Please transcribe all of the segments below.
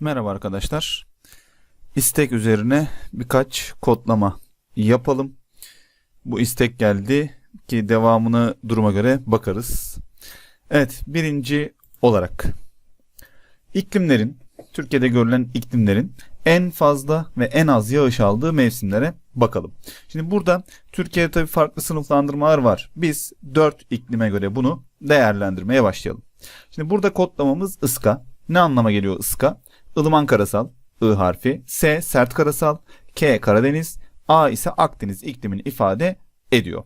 Merhaba arkadaşlar. İstek üzerine birkaç kodlama yapalım. Bu istek geldi ki devamını duruma göre bakarız. Evet birinci olarak iklimlerin Türkiye'de görülen iklimlerin en fazla ve en az yağış aldığı mevsimlere bakalım. Şimdi burada Türkiye'de tabii farklı sınıflandırmalar var. Biz 4 iklime göre bunu değerlendirmeye başlayalım. Şimdi burada kodlamamız ıska. Ne anlama geliyor ıska? Ilıman karasal, I harfi, S sert karasal, K Karadeniz, A ise Akdeniz iklimini ifade ediyor.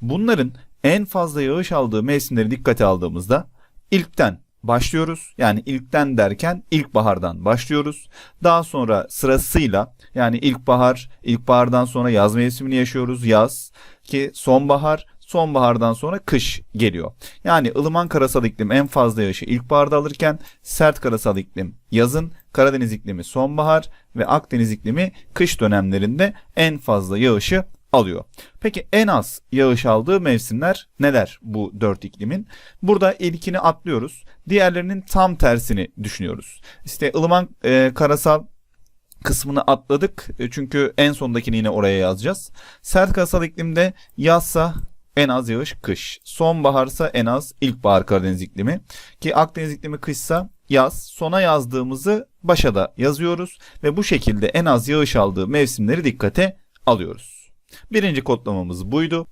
Bunların en fazla yağış aldığı mevsimleri dikkate aldığımızda ilkten başlıyoruz. Yani ilkten derken ilkbahardan başlıyoruz. Daha sonra sırasıyla yani ilkbahar, ilkbahardan sonra yaz mevsimini yaşıyoruz. Yaz ki sonbahar, sonbahardan sonra kış geliyor. Yani ılıman karasal iklim en fazla yağışı ilkbaharda alırken sert karasal iklim yazın, Karadeniz iklimi sonbahar ve Akdeniz iklimi kış dönemlerinde en fazla yağışı alıyor. Peki en az yağış aldığı mevsimler neler bu dört iklimin? Burada ilkini atlıyoruz. Diğerlerinin tam tersini düşünüyoruz. İşte ılıman e, karasal kısmını atladık. E, Çünkü en sondakini yine oraya yazacağız. Sert karasal iklimde yazsa en az yağış kış. Sonbaharsa en az ilkbahar Karadeniz iklimi. Ki Akdeniz iklimi kışsa yaz. Sona yazdığımızı başa da yazıyoruz. Ve bu şekilde en az yağış aldığı mevsimleri dikkate alıyoruz. Birinci kodlamamız buydu.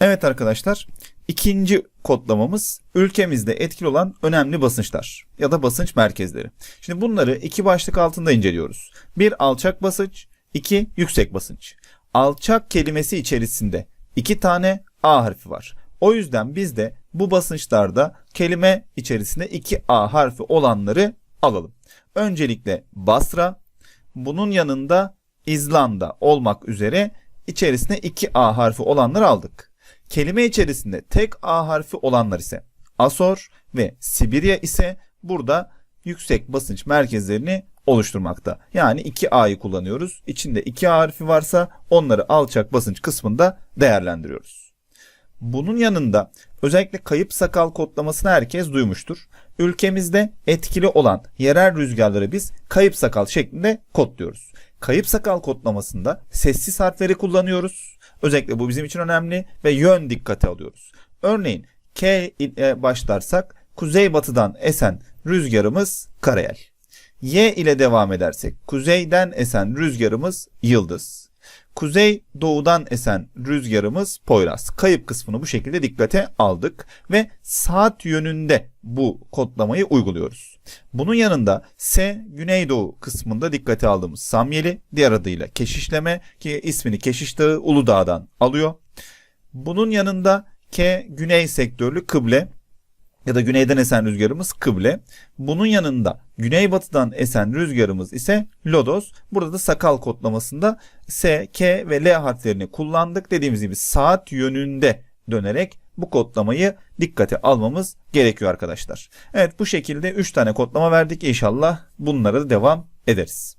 Evet arkadaşlar, ikinci kodlamamız ülkemizde etkili olan önemli basınçlar ya da basınç merkezleri. Şimdi bunları iki başlık altında inceliyoruz. Bir alçak basınç, iki yüksek basınç. Alçak kelimesi içerisinde iki tane A harfi var. O yüzden biz de bu basınçlarda kelime içerisinde iki A harfi olanları alalım. Öncelikle Basra, bunun yanında İzlanda olmak üzere içerisine iki A harfi olanları aldık. Kelime içerisinde tek A harfi olanlar ise Asor ve Sibirya ise burada yüksek basınç merkezlerini oluşturmakta. Yani 2A'yı kullanıyoruz. İçinde 2A harfi varsa onları alçak basınç kısmında değerlendiriyoruz. Bunun yanında özellikle kayıp sakal kodlamasını herkes duymuştur. Ülkemizde etkili olan yerel rüzgarları biz kayıp sakal şeklinde kodluyoruz. Kayıp sakal kodlamasında sessiz harfleri kullanıyoruz. Özellikle bu bizim için önemli ve yön dikkate alıyoruz. Örneğin K ile başlarsak kuzeybatıdan esen rüzgarımız karayel. Y ile devam edersek kuzeyden esen rüzgarımız yıldız. Kuzey doğudan esen rüzgarımız Poyraz. Kayıp kısmını bu şekilde dikkate aldık ve saat yönünde bu kodlamayı uyguluyoruz. Bunun yanında S güneydoğu kısmında dikkate aldığımız Samyeli diğer adıyla keşişleme ki ismini Keşiş Dağı Uludağ'dan alıyor. Bunun yanında K güney sektörlü kıble ya da güneyden esen rüzgarımız kıble. Bunun yanında güneybatıdan esen rüzgarımız ise lodos. Burada da sakal kodlamasında S, K ve L harflerini kullandık. Dediğimiz gibi saat yönünde dönerek bu kodlamayı dikkate almamız gerekiyor arkadaşlar. Evet bu şekilde 3 tane kodlama verdik. İnşallah bunlara da devam ederiz.